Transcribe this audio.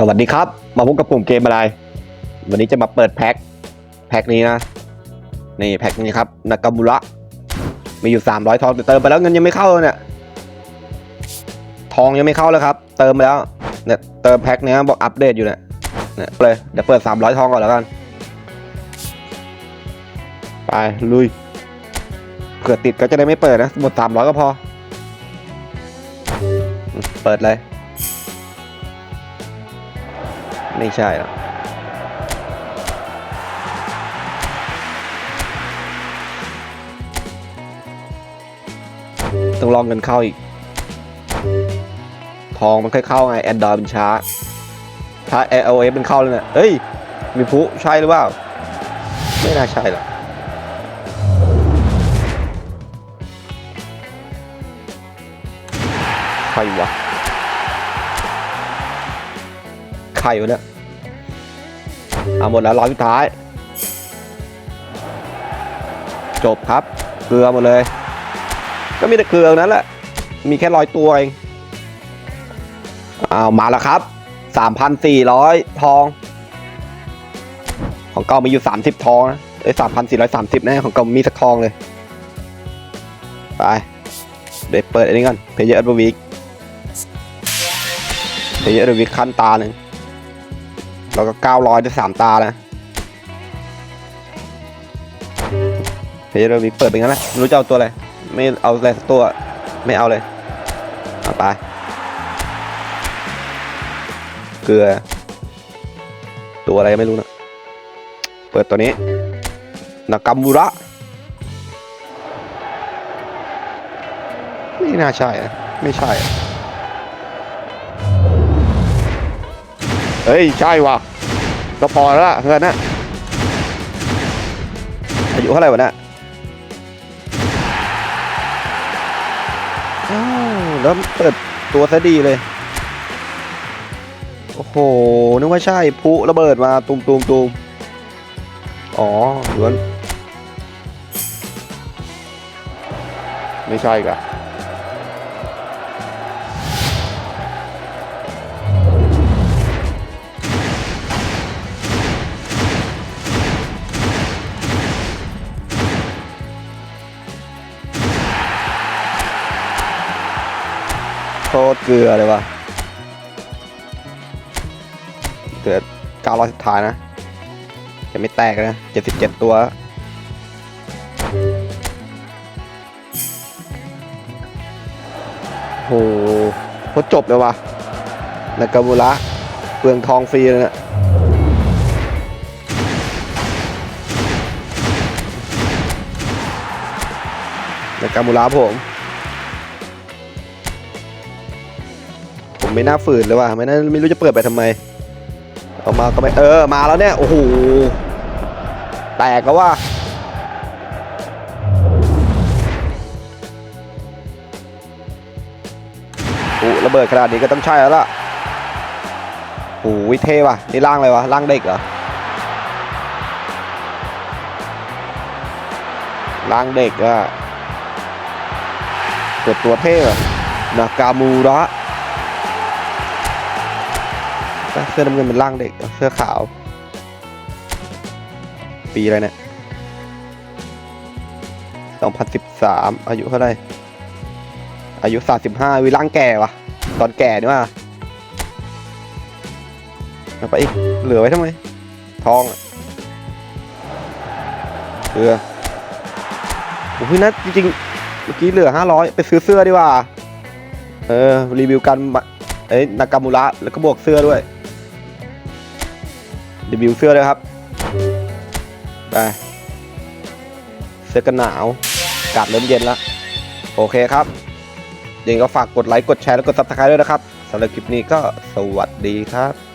สวัสดีครับ มาพบกับกลุ่มเกมอะไร วันนี้จะมาเปิดแพ็คแพ็คนี้นะ นี่แพ็คนี้ครับนากามุระมีอยู่ 300 ทองแต่เติมไปแล้วเงินยังไม่เข้าเลยเนี่ย ทองยังไม่เข้าเลยครับ เติมไปแล้วเนี่ยเติมแพ็คเนี้ยบอกอัปเดตอยู่เนี่ยเนี่ยเลยเดี๋ยวเปิด 300 ทองก่อนแล้วกัน ไปลุยเผื่อติดก็จะได้ไม่เปิดนะหมด300 ก็พอ เปิดเลย ไม่ใช่หรอกต้องลองเงินเข้าอีก ทองมันค่อยเข้าไงแอนดรอยมันช้า ถ้า iOS มันเข้าเลยเนี่ยเฮ้ย มีผู้ใช่หรือเปล่า ไม่น่าใช่หรอกใครวะ ใครวะเนี่ยเอาหมดแล้วร้อยสุดท้าย จบครับ เกลือหมดเลย ก็มีแต่เกลือนั้นแหละ มีแค่ร้อยตัวเองเอามาแล้วครับ3,400ทอง ของเก่ามีอยู่30ทองนะเอ้ย3,430นะของเก่ามีสักทองเลย ไป เดี๋ยวเปิดอันนี้ก่อนเพย์เยอร์ดวิกเพย์เยอร์ดวิกขั้นตาหนึ่ง แล้วก็ 900ได้สามตานะเพย์เรามีเปิดเป็นงั้นนะไม่รู้จะเอาตัวอะไร ไม่เอาอะไรสักตัวไม่เอาเลยเอาไป เกลือ ตัวอะไรไม่รู้นะ เปิดตัวนี้นากามูระไม่น่าใช่นะไม่ใช่ เฮ้ย ใช่ว่ะก็พอแล้วล่ะเพื่อนนะอายุเท่าไหร่วะเนี่ยอ้าวแล้วเปิดตัวซะดีเลย โอ้โห นึกว่าใช่พุระเบิดมาตูมตูมตูมอ๋อหรือว่าไม่ใช่กะ โคตรเกลือเลยว่ะเกิด900สุดท้ายนะ จะไม่แตกนะ77ตัว โหโคตรจบเลยว่ะนากามูระเปลืองทองฟรีเลยนะนากามูระผม ผมไม่น่าฝืนเลยว่ะไม่น่าไม่รู้จะเปิดไปทำไมออกมาก็ไม่เออมาแล้วเนี่ยโอ้โหแตกแล้วว่าโอ้ระเบิดขนาดนี้ก็ต้องใช่แล้วล่ะโอ้ยเท่ว่ะนี่ร่างอะไรวะร่างเด็กเหรอร่างเด็กอะเปิดตัวเท่อะนากามูระ เสื้อน้ำเงินเป็นร่างเด็ก เสื้อขาว ปีอะไรเนี่ย2013อายุเท่าไหร่ อายุ35วิร่างแก่วะตอนแก่นี่ว่าเอาไปอีก เหลือไว้ทำไม ทองเกลือโอ้ยนะจริงๆเมื่อกี้เหลือ500ไปซื้อเสื้อดีกว่า เออ รีวิวกันเอ้ยนากามูระแล้วก็บวกเสื้อด้วย รีวิวเสื้อเลยครับ ไป เสื้อกันหนาวอากาศเริ่มเย็นแล้ว โอเคครับยังไงก็ฝากกดไลค์ กดแชร์ และกดซับสไครต์ด้วยนะครับสำหรับคลิปนี้ก็สวัสดีครับ